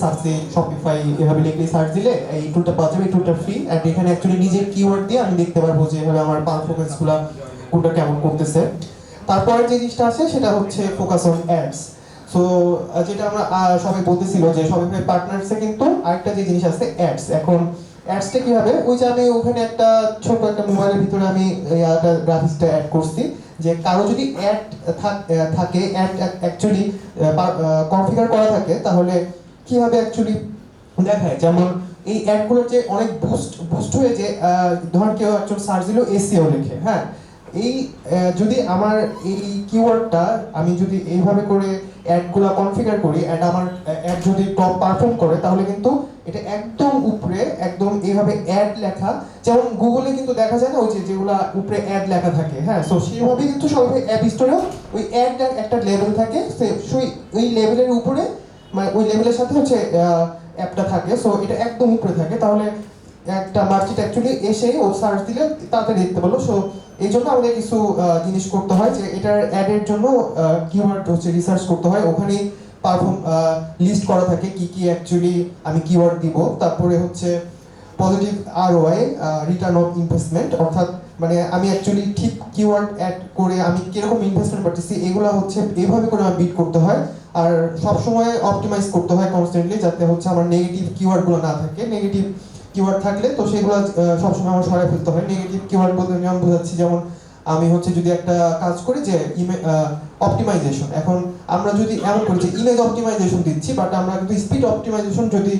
সার্চে শপিফাই এভাবে লিখলে সার্চ দিলে এই টুলটা পাওয়া যাবে টুলটা ফ্রি অ্যান্ড এখানে অ্যাকচুয়ালি নিজের কিওয়ার্ড দিয়ে আমি দেখতে পারব যে এভাবে আমার পারফরমেন্সগুলা কোনটা কেমন করতেছে। তারপরে যে জিনিসটা আছে সেটা হচ্ছে ফোকাস অন অ্যাডস সো যেটা আমরা সবাই বলতেছিল যে শপিফাই পার্টনার্সে কিন্তু আরেকটা যে জিনিস আছে অ্যাডস এখন অ্যাডসটা কি হবে ওই যে আমি ওখানে একটা ছোট একটা মোবাইলের ভিতরে আমি গ্রাফিক্সটা অ্যাড করছি যে কারও যদি অ্যাড থাকে অ্যাড অ্যাকচুয়ালি কনফিগার করা থাকে, তাহলে কীভাবে অ্যাকচুয়ালি দেখায়? যেমন এই অ্যাডগুলোর যে অনেক বুস্ট বুস্ট হয়ে যে ধর কেউ একজন সার্চ দিল এসিও লিখে হ্যাঁ? এই যদি আমার এই কিওয়ার্ডটা আমি যদি এইভাবে করে অ্যাডগুলো কনফিগার করি অ্যাড আমার অ্যাড যদি টপ পারফর্ম করে, তাহলে কিন্তু এটা একদম উপরে, একদম এইভাবে অ্যাড লেখা, যেমন গুগলে কিন্তু দেখা যায় না, ওই যে যেগুলা উপরে অ্যাড লেখা থাকে হ্যাঁ? সো সেইভাবে কিন্তু সবাই অ্যাপ স্টোরেও ওই অ্যাড একটা লেভেল থাকে সেই, ওই লেভেলের উপরে মানে ওই লেভেলের সাথে হচ্ছে অ্যাপটা থাকে। সো এটা একদম উপরে থাকে। তাহলে একটা মার্কেট অ্যাকচুয়ালি এসে ও সার্চ দিলে তাড়াতাড়ি দেখতে পারল। সো এই জন্য আমাদের কিছু জিনিস করতে হয় যে এটার অ্যাডের জন্য কিওয়ার্ড হচ্ছে রিসার্চ করতে হয়। ওখানেই পারফর্ম লিস্ট করা থাকে কি কি অ্যাকচুয়ালি আমি কিওয়ার্ড দিব। তারপরে হচ্ছে positive R Y return of investment অর্থাৎ মানে আমি অ্যাকচুয়ালি ঠিক কিওয়ার্ড অ্যাড করে আমি কীরকম ইনভেস্টমেন্ট পাচ্ছি এগুলো হচ্ছে এভাবে করে আমার বিট করতে হয়। আর সবসময় অপটিমাইজ করতে হয় কনস্ট্যান্টলি যাতে হচ্ছে আমার নেগেটিভ কিওয়ার্ডগুলো না থাকে। নেগেটিভ কিওয়ার্ড থাকলে তো সেগুলো সবসময় আমার সরাই ফেলতে হয়। নেগেটিভ কিওয়ার্ড বলতে আমি বোঝাচ্ছি, যেমন আমি হচ্ছে যদি একটা কাজ করি যে অপটিমাইজেশন এখন আমরা যদি এমন করি যে ইমেজ অপটিমাইজেশন দিচ্ছি বাট আমরা কিন্তু স্পিড অপটিমাইজেশন যদি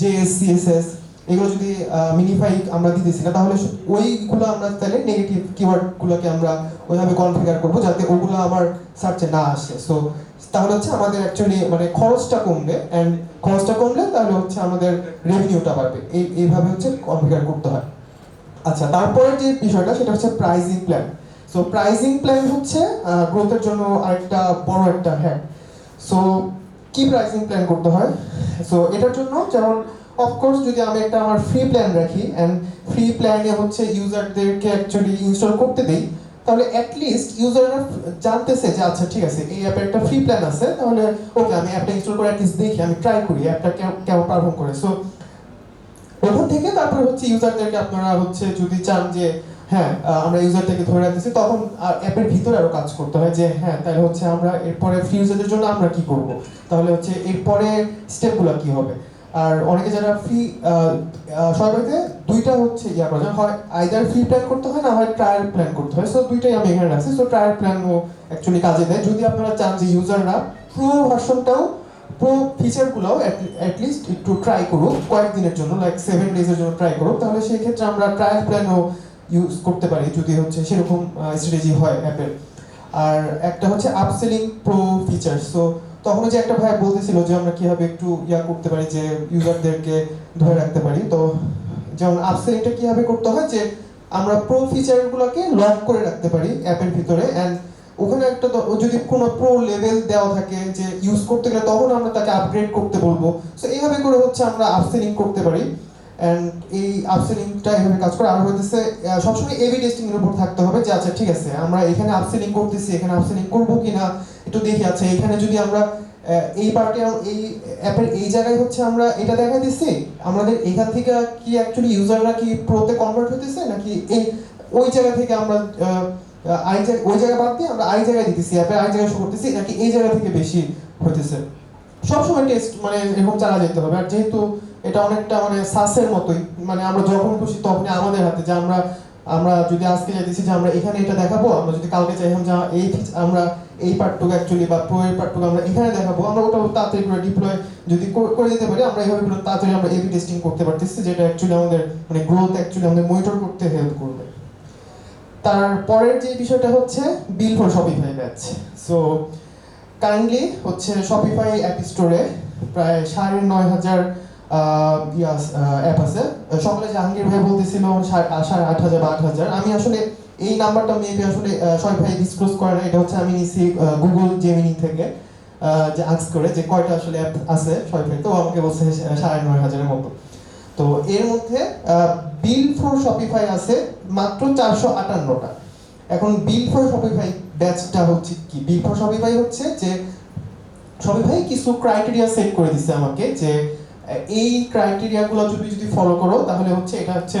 জেএস সিএসএস এগুলো যদি মিনিফাই আমরা দিতেছি না তাহলে ওইগুলো আমরা তাহলে নেগেটিভ কিওয়ার্ডগুলোকে আমরা ওইভাবে কনফিগার করব যাতে ওগুলো আমার সার্চে না আসে। সো তাহলে হচ্ছে আমাদের অ্যাকচুয়ালি মানে খরচটা কমবে অ্যান্ড খরচটা কমলে তাহলে হচ্ছে আমাদের রেভিনিউটা বাড়বে। এই, এইভাবে হচ্ছে কনফিগার করতে হয়। আচ্ছা তারপরে যে বিষয়টা, সেটা হচ্ছে pricing plan so pricing plan হচ্ছে গ্রোথের জন্য আরেকটা বড় একটা হ্যাঁ সো কি প্রাইসিং প্ল্যান করতে হয়? সো এটার জন্য যেমন অফকোর্স যদি আমি একটা আমার ফ্রি প্ল্যান রাখি অ্যান্ড ফ্রি প্ল্যানে হচ্ছে ইউজারদেরকে অ্যাকচুয়ালি ইনস্টল করতে দেই, তাহলে অ্যাটলিস্ট ইউজাররা জানতেছে যে আচ্ছা ঠিক আছে, এই অ্যাপের একটা ফ্রি প্ল্যান আছে, তাহলে ওকে আমি অ্যাপটা ইনস্টল করে অ্যাটলিস্ট দেখি, আমি ট্রাই করি অ্যাপটা কেমন পারফর্ম করে। সো ওখান থেকে তারপরে হচ্ছে ইউজারদেরকে আপনারা হচ্ছে যদি চান যে হ্যাঁ আমরা ইউজারটাকে ধরে রাখতেছি, তখন অ্যাপের ভিতরে আরও কাজ করতে হয় যে হ্যাঁ তাহলে হচ্ছে আমরা এরপরে ফ্রি ইউজারদের জন্য আমরা কি করব? তাহলে হচ্ছে এরপরে স্টেপগুলো কি হবে? আর অনেকে যারা ফ্রি সবাইকে দুইটা হচ্ছে ইয়া করা হয় আইদার ফ্রি প্ল্যান করতে হয় না, হয় ট্রায়াল প্ল্যান করতে হয়। সো দুইটাই আমি এখানে রাখছি। সো ট্রায়াল প্ল্যানও অ্যাকচুয়ালি কাজে দেয়। যদি আপনারা চান যে ইউজাররা প্রো ভার্সনটাও প্রো ফিচারগুলো অ্যাটলিস্ট একটু ট্রাই করুক, কয়েকদিনের জন্য লাইক সেভেন ডেজের জন্য ট্রাই করুক, তাহলে সেই ক্ষেত্রে আমরা ট্রায়াল প্ল্যানও ইউজ করতে পারি, যদি হচ্ছে সেরকম স্ট্র্যাটেজি হয় অ্যাপের আর একটা হচ্ছে আপসেলিং প্রো ফিচার সো তখন যে একটা ভাই বলতেছিল যে আমরা কীভাবে একটু ইয়া করতে পারি, যে ইউজারদেরকে ধরে রাখতে পারি। তো যেমন আপসেলিংটা কীভাবে করতে হয় যে আমরা প্রো ফিচারগুলোকে লক করে রাখতে পারি অ্যাপের ভিতরে। অ্যান্ড ওখানে একটা যদি কোনো প্রো লেভেল দেওয়া থাকে যে ইউজ করতে গেলে তখন আমরা তাকে আপগ্রেড করতে বলব। সো এইভাবে করে হচ্ছে আমরা আপসেলিং করতে পারি। অ্যান্ড এই আপসেলিংটা এভাবে কাজ করে। আর হইতেছে সবসময় এবি টেস্টিং এর উপর থাকতে হবে যে আচ্ছা ঠিক আছে, আমরা এখানে আপসেলিং করতেছি, এখানে আপসেলিং করব কিনা, একটু দেখি। আচ্ছা এখানে যদি আমরা এই পার্টে এই অ্যাপের এই জায়গায় হচ্ছে আমরা এটা দেখা দিচ্ছি, আমাদের এখান থেকে কি অ্যাকচুয়ালি ইউজাররা কি প্রোতে কনভার্ট হতেছে নাকি এই, ওই জায়গা থেকে আমরা আই জায়গা, ওই জায়গা বাদ দিয়ে আমরা আই জায়গায় দিতেছি অ্যাপে আই জায়গায় শো করতেছি, নাকি এই জায়গা থেকে বেশি হতেছে সবসময় টেস্ট মানে এরকম চালা যেতে হবে। আর যেহেতু এটা অনেকটা মানে সাসের মতোই। মানে আমরা যখন খুশি তখনই আমাদের হাতে যে আমরা আমরা যদি আজকে চাইতেছি যে আমরা এখানে এটা দেখাবো, আমরা যদি কালকে চাইলাম যে এই আমরা এই পার্টটুকু অ্যাকচুয়ালি বা প্রো এর পার্টটুকু আমরা এখানে দেখাবো, আমরা ওটা তাড়াতাড়ি করে ডিপ্লয় যদি করে দিতে পারি, আমরা এইভাবে করে তাড়াতাড়ি আমরা এবি টেস্টিং করতে পারতেছি, যেটা অ্যাকচুয়ালি আমাদের মানে গ্রোথ অ্যাকচুয়ালি আমাদের মনিটর করতে হেল্প করবে। তারপরের যে বিষয়টা হচ্ছে built for Shopify badge so kindly হচ্ছে শপিফাই অ্যাপ স্টোরে প্রায় সাড়ে নয় হাজার আছে। সকালে জাহাঙ্গীর ভাই বলতেছিল সাড়ে আট হাজার বা আট হাজার। আমি আসলে এই নাম্বারটা মেবি আসলে সবাই ভাই ডিসক্লোজ করে এটা হচ্ছে আমি নিছি গুগল জেমিনি থেকে যে আক্স করে যে কয়টা আসলে অ্যাপ আছে সবাই তো আমাকে বলছে সাড়ে নয় হাজারের মতো। তো এর মধ্যে বিল ফর শপিফাই আছে মাত্র চারশো আটান্নটা। এখন বিল ফর শপিফাই ব্যাচটা হচ্ছে কি? বিল ফর শপিফাই হচ্ছে যে শপিফাই কিছু ক্রাইটেরিয়া সেট করে দিচ্ছে আমাকে যে এই ক্রাইটেরিয়াগুলো যদি যদি ফলো করো, তাহলে হচ্ছে এটা হচ্ছে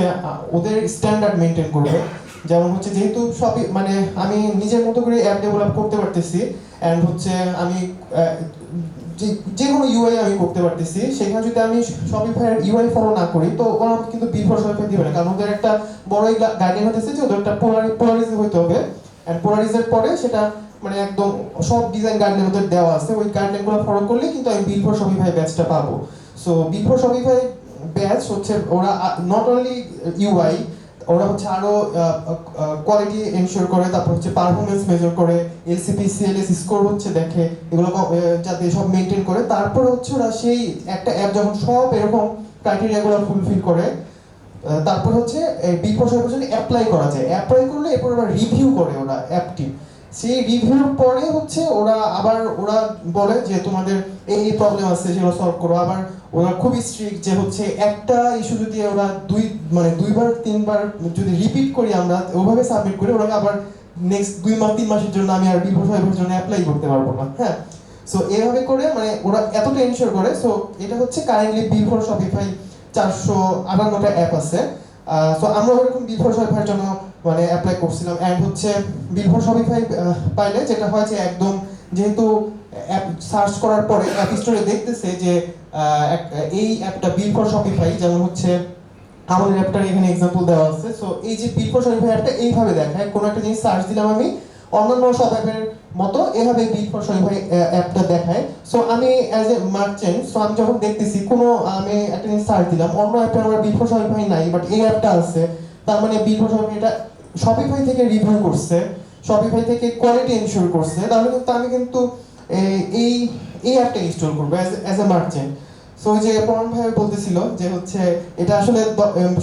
ওদের স্ট্যান্ডার্ড মেনটেন করবে। যেমন হচ্ছে যেহেতু সবই মানে আমি নিজের মতো করে অ্যাপ ডেভেলপ করতে পারতেছি অ্যান্ড হচ্ছে আমি যে কোনো ইউআই আমি করতে পারতেছি, সেখানে যদি আমি শপিফাইয়ের ইউআই ফলো না করি, তো ওরা কিন্তু বি ফর শপিফাই দিবে না। কারণ ওদের একটা বড় গাইডলাইন হতেছে যে ওদের একটা পোলারিজ হইতে হবে। অ্যান্ড পোলারিজের পরে সেটা মানে একদম সব ডিজাইন গাইডলাইন ওদের দেওয়া আছে। ওই গাইডলাইনগুলো ফলো করলে কিন্তু আমি বিল ফর শপিফাই ব্যাচটা পাবো। So built for Shopify badge হচ্ছে ওরা নট অনলি ইউআই ওরা হচ্ছে আরও কোয়ালিটি এনশিওর করে, তারপর হচ্ছে পারফরমেন্স মেজার করে এলসিপি সিএলএস স্কোর হচ্ছে দেখে, এগুলো যাতে সব মেনটেন করে। তারপর হচ্ছে ওরা সেই একটা অ্যাপ যখন সব এরকম ক্রাইটেরিয়াগুলো ফুলফিল করে তারপর হচ্ছে ফর জন্য অ্যাপ্লাই করা যায়। অ্যাপ্লাই করলে এরপর ওরা রিভিউ করে ওরা অ্যাপটি সেই রিভিউর পরে হচ্ছে ওরা আবার ওরা বলে যে তোমাদের এই প্রবলেম আছে সেগুলো সলভ করো। আবার ওরা খুবই স্ট্রিক্ট যে হচ্ছে একটা ইস্যু যদি ওরা দুই মানে দুইবার, তিনবার যদি রিপিট করি আমরা, ওভাবে সাবমিট করি ওরা আবার নেক্সট দুই মাস, তিন মাসের জন্য আমি আর বিল ফর জন্য অ্যাপ্লাই করতে পারব না হ্যাঁ? সো এভাবে করে মানে ওরা এতটা এনশিওর করে। সো এটা হচ্ছে কারেন্টলি বিল ফর শপিফাই চারশো আটান্নটা অ্যাপ আছে। সো আমরা ওরকম বিল ফর শপিফাইয়ের জন্য মানে অ্যাপ্লাই করছিলাম। অ্যান্ড হচ্ছে বিল ফর শপিফাই পাইলে যেটা হয় যে একদম যেহেতু অ্যাপ সার্চ করার পরে অ্যাপ স্টোরে দেখতেছে যে এই অ্যাপটা বিল ফর শপিফাই যেমন হচ্ছে আমাদের অ্যাপটার এখানে এক্সাম্পল দেওয়া আছে। সো এই যে বিল ফর শপিফাই অ্যাপটা এইভাবে দেখায়। কোনো একটা জিনিস সার্চ দিলাম আমি, অন্যান্য সব অ্যাপের মতো এভাবে বিল ফর শপিফাই অ্যাপটা দেখায়। সো আমি অ্যাজ এ মার্চেন্ট সো আমি যখন দেখতেছি, কোনো, আমি একটা জিনিস সার্চ দিলাম, অন্য অ্যাপে আমার বিল ফর নাই বাট এই অ্যাপটা আছে। তার মানে বিল ফর এটা শপিফাই থেকে রিভিউ করছে শপিফাই থেকে কোয়ালিটি এনশিওর করছে, তাহলে কিন্তু আমি কিন্তু এই এই অ্যাপটা ইনস্টল করব as as a merchant so যে পরম ভাই বলতেছিল যে হচ্ছে, এটা আসলে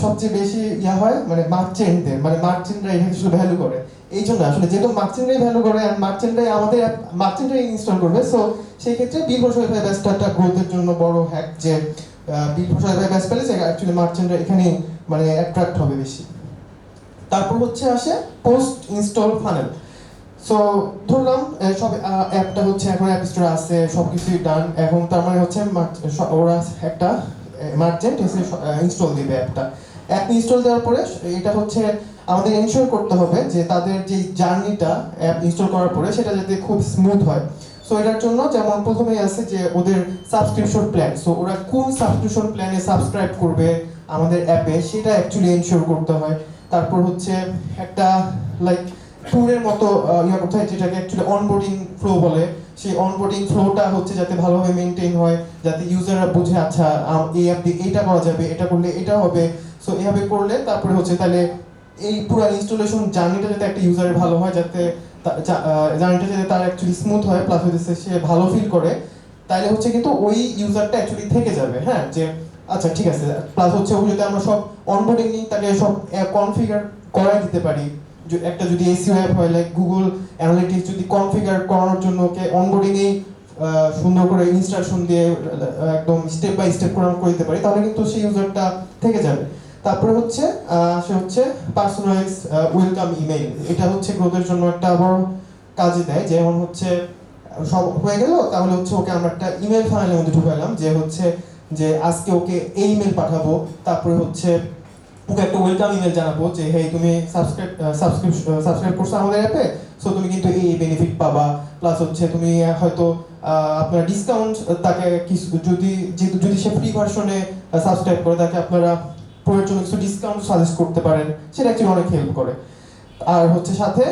সবচেয়ে বেশি ইয়া হয় মানে মার্চেন্টদের মানে মার্চেন্টরা এটাকে শুধু ভ্যালু করে। এই জন্য আসলে যেহেতু মার্চেন্টরাই ভ্যালু করে আর মার্চেন্টরাই আমাদের মার্চেন্টরাই ইনস্টল করবে সো সেই ক্ষেত্রে বিল ফসল ভাই ব্যাসটা একটা গ্রোথের জন্য বড় হ্যাক যে বিল ফসল ভাই ব্যাস পেলে অ্যাকচুয়ালি মার্চেন্টরা এখানে মানে অ্যাট্রাক্ট হবে বেশি। তারপর হচ্ছে আসে পোস্ট ইনস্টল ফানেল সো ধরলাম সব অ্যাপটা হচ্ছে এখন অ্যাপ স্টোরে আছে সব কিছুই ডান এখন তার মানে হচ্ছে ওরা একটা মার্চেন্ট এসে ইনস্টল দিবে অ্যাপটা অ্যাপ ইনস্টল দেওয়ার পরে, এটা হচ্ছে আমাদের এনশিওর করতে হবে যে তাদের যে জার্নিটা অ্যাপ ইনস্টল করার পরে, সেটা যাতে খুব স্মুথ হয়। সো এটার জন্য যেমন প্রথমেই আছে যে ওদের সাবস্ক্রিপশন প্ল্যান সো ওরা কোন সাবস্ক্রিপশন প্ল্যানে সাবস্ক্রাইব করবে আমাদের অ্যাপে সেটা অ্যাকচুয়ালি এনশিওর করতে হয়। তারপর হচ্ছে একটা লাইক ট্যুরের মতো ইয়া হয় যেটাকে অ্যাকচুয়ালি অনবোর্ডিং ফ্লো বলে, সেই অনবোর্ডিং ফ্লোটা হচ্ছে যাতে ভালোভাবে মেনটেন হয়, যাতে ইউজাররা বুঝে আচ্ছা এই অ্যাপ দিয়ে এইটা করা যাবে, এটা করলে এটা হবে। সো এভাবে করলে তারপরে হচ্ছে তাহলে এই পুরো ইনস্টলেশন জার্নিটা যাতে একটা ইউজারের ভালো হয়, যাতে জার্নিটা যাতে তার অ্যাকচুয়ালি স্মুথ হয় প্লাস হচ্ছে সে ভালো ফিল করে, তাহলে হচ্ছে কিন্তু ওই ইউজারটা অ্যাকচুয়ালি থেকে যাবে হ্যাঁ? যে আচ্ছা ঠিক আছে। প্লাস হচ্ছে ওই যদি আমরা সব অনবোর্ডিং নিই তাকে সব কনফিগার করাই দিতে পারি। একটা যদি এসিও অ্যাপ হয় লাইক গুগল অ্যানালিটিক্স যদি কনফিগার করানোর জন্য ওকে অনবোর্ডিং এই সুন্দর করে ইনস্ট্রাকশন দিয়ে একদম স্টেপ বাই স্টেপ প্রোগ্রাম করে দিতে পারি, তাহলে কিন্তু সেই ইউজারটা থেকে যাবে। তারপরে হচ্ছে সে হচ্ছে পার্সোনালাইজ ওয়েলকাম ইমেইল এটা হচ্ছে গ্রোথের জন্য একটা বড় কাজে দেয়। যেমন হচ্ছে, সব হয়ে গেল, তাহলে হচ্ছে ওকে আমরা একটা ইমেল ফাইলের মধ্যে ঢুকালাম, যে হচ্ছে যে আজকে ওকে এই ইমেল পাঠাবো, তারপরে হচ্ছে ওকে একটা ওয়েলকাম ইমেল জানাব যে হেই তুমি সাবস্ক্রাইব সাবস্ক্রাইব সাবস্ক্রাইব করছ আমাদের অ্যাপে সো তুমি কিন্তু এই বেনিফিট পাবা। প্লাস হচ্ছে তুমি হয়তো আপনার ডিসকাউন্ট তাকে কিছু, যদি যেহেতু যদি সে ফ্রি ভার্সনে সাবস্ক্রাইব করে, তাকে আপনারা প্রয়োজন কিছু ডিসকাউন্ট সাজেস্ট করতে পারেন। সেটা অ্যাকচুয়ালি অনেক হেল্প করে। আর হচ্ছে সাথে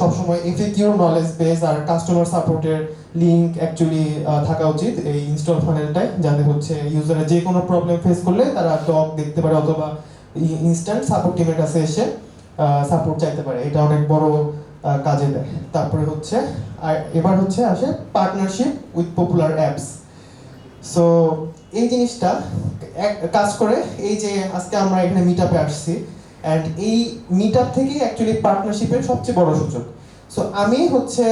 সবসময় এফএকিউ নলেজ বেস আর কাস্টমার সাপোর্টের লিংক অ্যাকচুয়ালি থাকা উচিত এই ইনস্টল ফানেলটায় যাতে হচ্ছে ইউজাররা যে কোনো প্রবলেম ফেস করলে তারা ডক দেখতে পারে অথবা ইনস্ট্যান্ট সাপোর্ট টিমের কাছে এসে সাপোর্ট চাইতে পারে। এটা অনেক বড় কাজে দেয়। তারপরে হচ্ছে, আর এবার হচ্ছে আসে partnership with popular apps so এই জিনিসটা এক, কাজ করে, এই যে আজকে আমরা এখানে মিট আপে আসছি অ্যান্ড এই মিট আপ থেকেই অ্যাকচুয়ালি পার্টনারশিপের সবচেয়ে বড় সুযোগ সো আমি হচ্ছে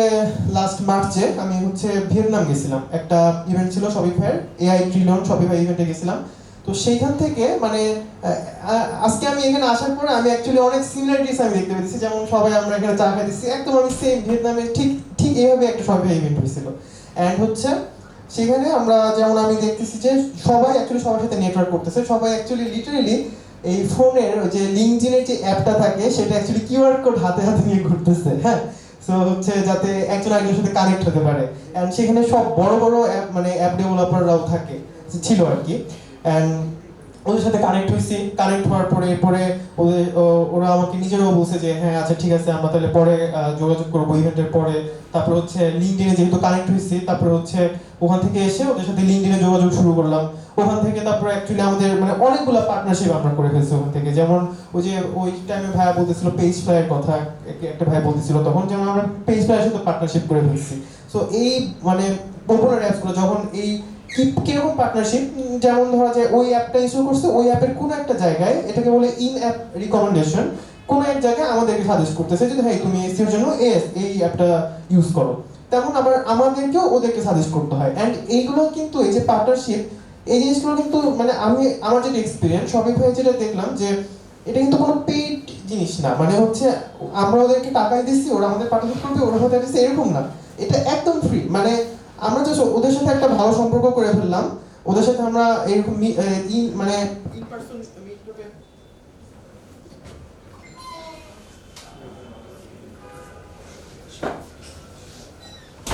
লাস্ট মার্চে আমি হচ্ছে ভিয়েতনাম গেছিলাম। একটা ইভেন্ট ছিল শপিফাইয়ের এআই ট্রিলিয়ন শপিফাই ইভেন্টে গেছিলাম। তো সেইখান থেকে মানে আজকে আমি এখানে আসার পরে আমি অ্যাকচুয়ালি অনেক সিমিলারিটিস আমি দেখতে পেয়েছি। যেমন সবাই আমরা এখানে চা খাইতেছি, একদম আমি সেম ভিয়েতনামে ঠিক ঠিক এইভাবে একটা শপিফাই ইভেন্ট হয়েছিল। অ্যান্ড হচ্ছে সেখানে আমরা, যেমন আমি দেখতেছি যে সবাই অ্যাকচুয়ালি সবার সাথে নেটওয়ার্ক করতেছে। সবাই অ্যাকচুয়ালি লিটারেলি এই ফোনের যে লিঙ্কিনের যে অ্যাপটা থাকে, সেটা অ্যাকচুয়ালি কিউআর কোড হাতে হাতে নিয়ে ঘুরতেছে হ্যাঁ? সো হচ্ছে যাতে একজন আরেকজনের সাথে কানেক্ট হতে পারে। অ্যান্ড সেখানে সব বড় বড় অ্যাপ মানে অ্যাপ ডেভেলপাররাও থাকে, ছিল আর কি। অ্যান্ড ওদের সাথে কানেক্ট হয়েছি। কানেক্ট হওয়ার পরে পরে ওদের ওরা আমাকে নিজেরাও বলছে যে হ্যাঁ আচ্ছা ঠিক আছে, আমরা তাহলে পরে যোগাযোগ করব ইভেন্টের পরে। তারপর হচ্ছে লিঙ্কডিনে যেহেতু কানেক্ট হয়েছি, তারপর হচ্ছে ওখান থেকে এসে ওদের সাথে লিঙ্কডিনে যোগাযোগ শুরু করলাম। ওখান থেকে তারপর অ্যাকচুয়ালি আমাদের মানে অনেকগুলো পার্টনারশিপ আমরা করে ফেলছি ওখান থেকে। যেমন ওই যে, ওই টাইমে ভাইয়া বলতেছিল পেজ ফ্লাইয়ের কথা একটা ভাই বলতেছিল তখন যেমন আমরা পেজ ফ্লাইয়ের সাথে পার্টনারশিপ করে ফেলছি। সো এই মানে পপুলার অ্যাপসগুলো যখন এই কীরকম পার্টনারশিপ যেমন ধরা যায় ওই অ্যাপটা ইস্যু করছে, ওই অ্যাপের কোনো একটা জায়গায় এটাকে বলে ইন অ্যাপ রিকমেন্ডেশন কোনো এক জায়গায় আমাদেরকে সাজেস্ট করতেছে যে হ্যাঁ তুমি এসির জন্য এস এই অ্যাপটা ইউজ করো। তেমন আবার আমাদেরকেও ওদেরকে সাজেস্ট করতে হয়। অ্যান্ড এইগুলো কিন্তু এই যে পার্টনারশিপ এই জিনিসগুলো কিন্তু মানে আমি, আমার যেটা এক্সপিরিয়েন্স সবই ভাই যেটা দেখলাম যে, এটা কিন্তু কোনো পেইড জিনিস না। মানে হচ্ছে, আমরা ওদেরকে টাকাই দিচ্ছি, ওরা আমাদের পার্টনারশিপ করবে, ওরা হতে দিচ্ছে, এরকম না। এটা একদম ফ্রি মানে আমরা জাস্ট ওদের সাথে একটা ভালো সম্পর্ক করে ফেললাম। ওদের সাথে আমরা এরকম মানে ইন করে